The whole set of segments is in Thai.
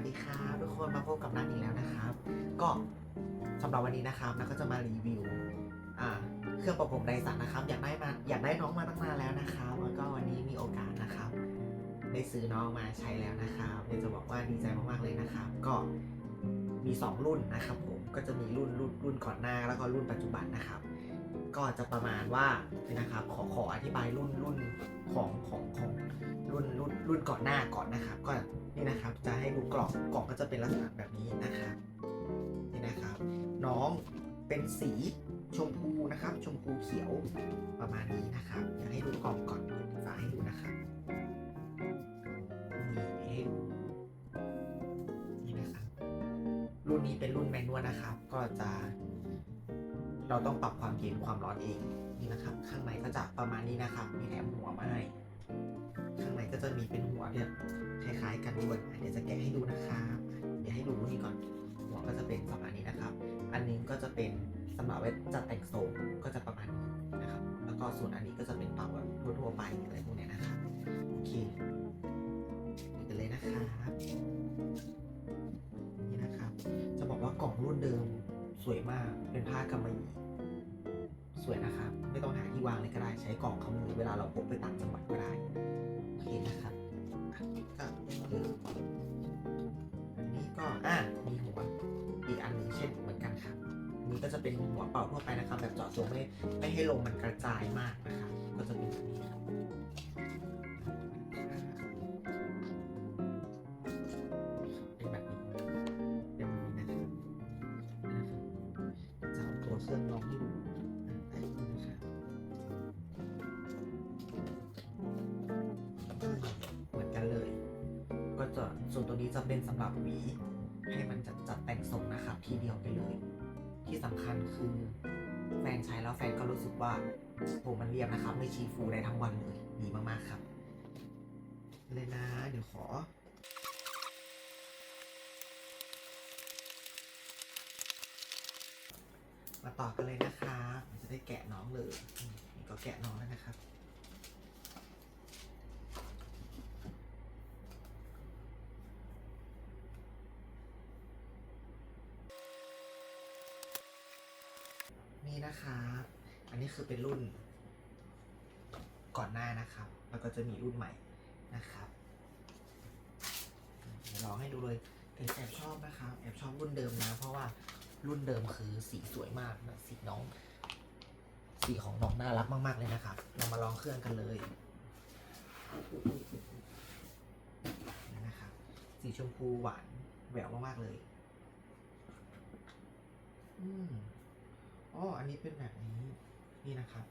วัสดีครับทุกคนมาพบกับนัทอีกแล้วนะครับ ก็สำหรับวันนี้นะครับนัทก็จะมารีวิวเครื่องประผมไดสันนะครับ อยากได้มาอยากได้น้องมาตั้งนานแล้วนะครับแล้วก็วันนี้มีโอกาสนะครับ ได้ซื้อน้องมาใช้แล้วนะครับเดี๋ยวจะบอกว่าดีใจมากๆเลยนะครับ ก็มี 2 รุ่นนะครับ ผมก็จะมีรุ่นรุ่นรุ่นก่อนหน้าแล้วก็รุ่นปัจจุบันนะครับ ก็จะประมาณว่านะครับ ขอขออธิบายรุ่นรุ่นของของของรุ่นรุ่นรุ่นก่อนหน้าก่อนนะครับ ก็ นี่นะครับ จะให้ดูกล่องกล่องก็จะเป็นลักษณะแบบนี้นะครับนี่นะครับ น้องเป็นสีชมพูนะครับ ชมพูเขียวประมาณนี้นะครับอยากให้ดูกล่องก่อนเปิดฝาให้ดูนะครับนี่ให้ดูนี่นะครับ รุ่นนี้เป็นรุ่นแมนนวลนะครับ ก็จะ เราต้องปรับความเย็นความร้อนเองนี่นะครับ ข้างในก็จะประมาณนี้นะครับ มีแถมหัวมาให้ ก็จะมีเป็นหัวเนี่ยคล้ายๆกันด้วยอะเดี๋ยวจะแกะให้ดูนะครับเดี๋ยวให้ดูนี่ก่อน หัวก็จะเป็นประมาณนี้นะครับ อันนี้ก็จะเป็นสำหรับไว้จัดแต่งทรงก็จะประมาณนี้นะครับ แล้วก็ส่วนอันนี้ก็จะเป็นเป่าแบบทั่วๆไปอะไรพวกนี้นะครับโอเคไปกันเลยนะครับนี่นะครับ จะบอกว่ากล่องรุ่นเดิมสวยมากเป็นผ้ากำมะหยี่สวยนะครับ ที่วางเลยก็ได้ใช้กล่องขมือเวลาเราพกไปต่างจังหวัดก็ได้โอเคนะครับก็คืออันนี้ก็อะมีหัวอีกอันหนึ่งเช่นเหมือนกันครับอันนี้ก็จะเป็นหัวเป่าทั่วไปนะครับ แบบเจาะจงไม่ไม่ให้ลมมันกระจายมากนะครับก็จะเป็นแบบนี้ครับเป็นแบบนี้เป็นแบบนี้นะครับจะเอาตัวเครื่องลองใจะเป็นสำหรับหวี ให้มันจัดจัดแต่งทรงนะครับทีเดียวไปเลย ที่สำคัญคือแฟนใช้แล้วแฟนก็รู้สึกว่าผมมันเรียบนะครับ ไม่ชีฟูได้ทั้งวันเลยดีมากๆครับเลยนะ เดี๋ยวขอมาต่อกันเลยนะครับจะได้แกะน้องเลยอืมนี่ก็แกะน้องแล้วนะครับ นะครับ อันนี้คือเป็นรุ่นก่อนหน้านะครับ แล้วก็จะมีรุ่นใหม่นะครับเดี๋ยวลองให้ดูเลยแต่แอบชอบนะครับแอบชอบรุ่นเดิมนะ เพราะว่ารุ่นเดิมคือสีสวยมากนะสีน้อง สีของน้องน่ารักมาก ๆ เลยนะครับ เรามาลองเครื่องกันเลยนี่นะครับสีชมพูหวานแหววมาก ๆ เลย อืม อ๋อ อันนี้เป็นแบบนี้ นี่นะครับ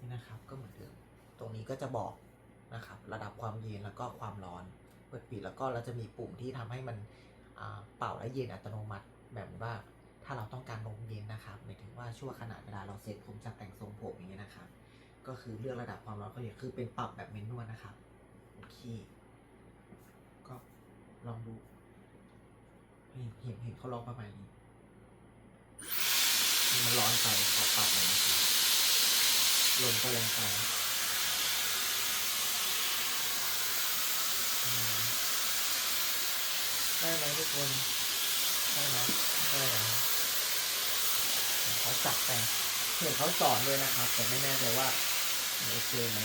นี่นะครับ ก็เหมือนเดิม ตรงนี้ก็จะบอกนะครับ ระดับความเย็นแล้วก็ความร้อน เปิดปิดแล้วก็เราจะมีปุ่มที่ทำให้มันเป่าและเย็นอัตโนมัติแบบว่าถ้าเราต้องการลมเย็นนะ ช่วงขณะเวลาเราเสร็จผมจะแต่งทรงผมอย่างเงี้ยนะครับ ก็คือเลือกระดับความร้อนก็เรียกคือเป็นปรับแบบเมนนวลนะครับโอเคก็ลองดูเห็นเห็นเห็นเขาลองประมาณนี้มันร้อนไปขอปรับหน่อยนะครับลมก็แรงไปได้ไหมทุกคน ได้ไหมได้เหรอ จับแต่งเห็นเขาสอนด้วยนะครับ แต่ไม่แน่ใจว่าโอเคไหม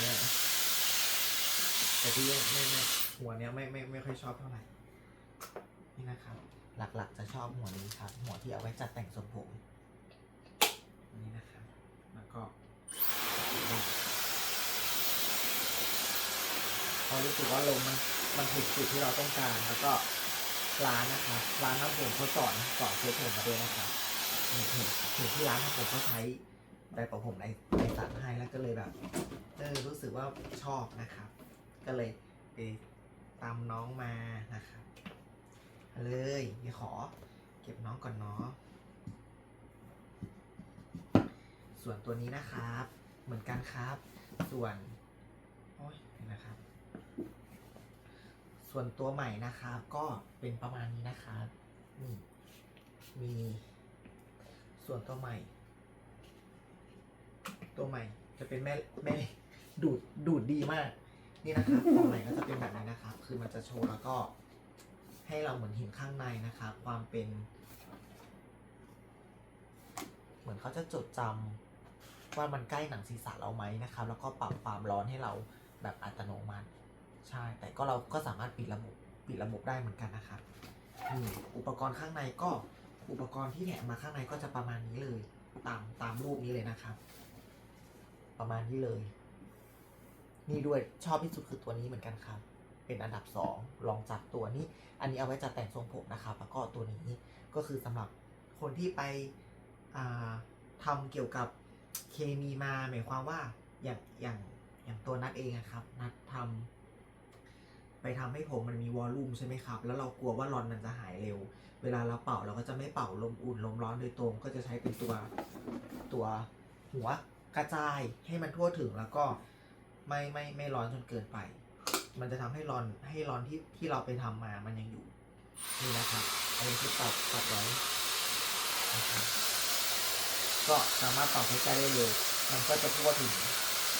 แต่ที่ไม่ไม่หัวเนี้ยไม่ไม่ไม่ค่อยชอบเท่าไหร่นี่นะครับ หลักๆจะชอบหัวนี้ครับ หัวที่เอาไว้จัดแต่งทรงผมนี่นะครับ แล้วก็พอรู้สึกว่าลมมันมันถึงจุดที่เราต้องการแล้วก็ร้านนะครับร้านน้ำผมเขาสอนสอนเช็คผมมาด้วยนะครับ เห็นเห็นที่ร้านผมเขาใช้ใบประผมในในสันให้แล้วก็เลยแบบเออรู้สึกว่าชอบนะครับ ก็เลยไปตามน้องมานะครับเลยเดี๋ยวขอเก็บน้องก่อนเนาะส่วนตัวนี้นะครับ เหมือนกันครับ ส่วนโอ้ยเห็นนะครับ ส่วนตัวใหม่นะครับ ก็เป็นประมาณนี้นะครับนี่มี ส่วนตัวใหม่ ตัวใหม่จะเป็นแม่แม่ดูดดูดดีมาก นี่นะครับตัวใหม่ก็จะเป็นแบบนี้นะครับ คือมันจะโชว์แล้วก็ ให้เราเหมือนเห็นข้างในนะครับความเป็น เหมือนเขาจะจดจำว่ามันใกล้หนังศีรษะเราไหมนะครับ แล้วก็ปรับความร้อนให้เราแบบอัตโนมัติ ใช่ แต่ก็เราก็สามารถปิดระบบปิดระบบได้เหมือนกันนะครับ อุปกรณ์ข้างในก็ อุปกรณ์ที่แถมมาข้างในก็จะประมาณนี้เลย ตามตามรูปนี้เลยนะครับ ประมาณนี้เลย นี่ด้วยชอบที่สุดคือตัวนี้เหมือนกันครับ เป็นอันดับสองลองจับตัวนี้ อันนี้เอาไว้จัดแต่งทรงผมนะครับ แล้วก็ตัวนี้ก็คือสำหรับคนที่ไปอ่าทำเกี่ยวกับเคมีมาหมายความว่าอย่างอย่างอย่างตัวนัดเองอะครับ นัดทำ ไปทำให้ผมมันมีวอลลุ่มใช่ไหมครับ แล้วเรากลัวว่าร้อนมันจะหายเร็ว เวลาเราเป่าเราก็จะไม่เป่าลมอุ่นลมร้อนโดยตรง ก็จะใช้เป็นตัวตัวหัวกระจายให้มันทั่วถึงแล้วก็ไม่ไม่ไม่ร้อนจนเกินไป มันจะทำให้ร้อนให้ร้อนที่ที่เราไปทำมามันยังอยู่ นี่นะครับอันนี้คือปรับปรับไว้นะครับก็สามารถปรับให้ใกล้ได้เลย มันก็จะทั่วถึง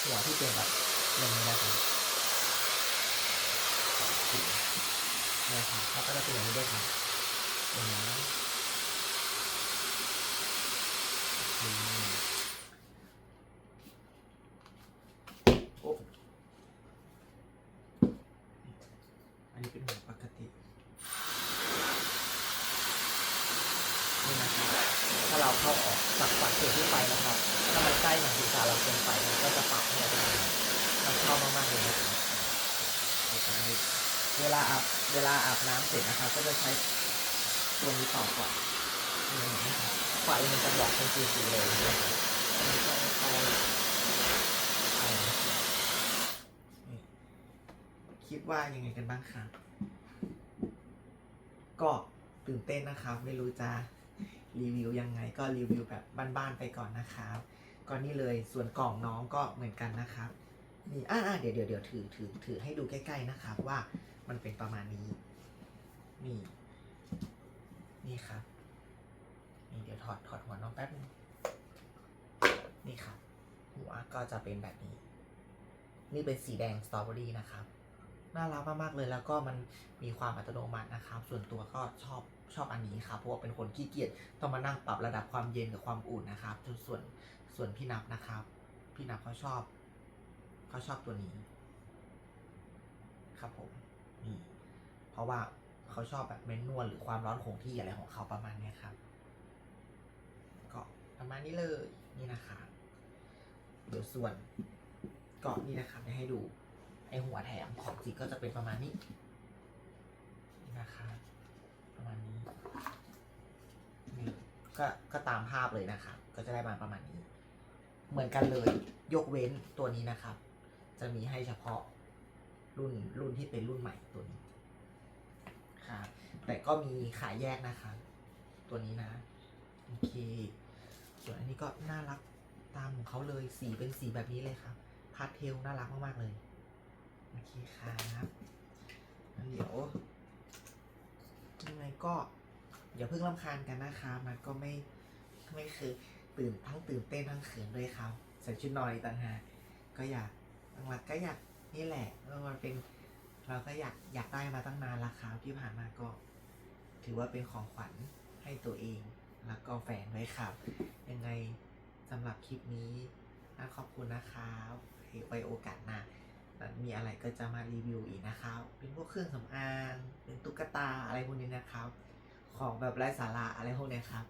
หัวที่เป็นแบบอย่างนี้นะครับ ถึงนะครับแล้วก็จะเป็นอย่างนี้ด้วยครับอย่างนี้อืมโอ้อันนี้เป็นหัวปกตินี่นะครับถ้าเราเข้าออกจากฝั่งเขตที่ไปนะครับ ถ้ามันใกล้หนังศีรษะเราเกินไปมันก็จะปรับเนี่ยมันเข้ามากๆเลยนะครับ เวลาอาบเวลาอาบน้ำเสร็จนะครับก็จะใช้ตัวนี้ต่อก่อนไฟมันจะบอกเป็นสีๆเลยคิดว่ายังไงกันบ้างครับก็ตื่นเต้นนะครับ ไม่รู้จะรีวิวยังไงก็รีวิวแบบบ้านๆไปก่อนนะครับก็นี่เลยส่วนกล่องน้องก็เหมือนกันนะครับ นี่อ่าเดี๋ยวเดี๋ยวเดี๋ยวถือถือถือให้ดูใกล้ ๆนะครับ ว่ามันเป็นประมาณนี้ นี่ นี่ครับนี่เดี๋ยวถอดถอดหัวน้องแป๊บนึงนี่ครับ หัวก็จะเป็นแบบนี้ นี่เป็นสีแดงสตรอเบอรี่นะครับน่ารักมากๆเลยแล้วก็มันมีความอัตโนมัตินะครับ ส่วนตัวก็ชอบชอบอันนี้ครับเพราะว่าเป็นคนขี้เกียจต้องมานั่งปรับระดับความเย็นกับความอุ่นนะครับจนส่วนส่วนพี่นับนะครับ พี่นับเขาชอบ เขาชอบตัวนี้ ครับผมนี่เพราะว่าเขาชอบแบบเมนนวลหรือความร้อนคงที่อะไรของเขาประมาณนี้ครับ ก็ประมาณนี้เลยนี่นะครับเดี๋ยวส่วนเกาะนี่นะครับจะให้ดูไอหัวแถมของจริงก็จะเป็นประมาณนี้นี่นะครับประมาณนี้นี่ก็ก็ตามภาพเลยนะครับก็จะได้มาประมาณนี้ เหมือนกันเลย ยกเว้นตัวนี้นะครับ จะมีให้เฉพาะรุ่นรุ่นที่เป็นรุ่นใหม่ตัวนี้ครับแต่ก็มีขายแยกนะครับตัวนี้นะโอเค ส่วนอันนี้ก็น่ารักตามของเขาเลยสีเป็นสีแบบนี้เลยครับพาสเทลน่ารักมากๆเลยโอเคครับงั้นเดี๋ยวยังไงก็อย่าเพิ่งรำคาญกันนะครับมันก็ไม่ไม่คือตื่นทั้งตื่นเต้นทั้งเขินด้วยครับใส่ชุดนอนอีกต่างหากก็อยาก หลักๆก็อยากนี่แหละแล้วมันเป็นเราก็อยากอยากได้มาตั้งนานและครับที่ผ่านมาก็ ถือว่าเป็นของขวัญให้ตัวเอง แล้วก็แฟนด้วยครับ ยังไงสำหรับคลิปนี้น่าขอบคุณนะครับไว้โอกาสหน้ามีอะไรก็จะมารีวิวอีกนะครับ เป็นพวกเครื่องสำอาง เป็นตุ๊กตาอะไรพวกนี้นะครับ ของแบบไร้สาระอะไรพวกนี้ครับ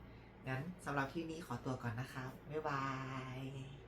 งั้นสำหรับที่นี้ขอตัวก่อนนะครับ บ๊ายบาย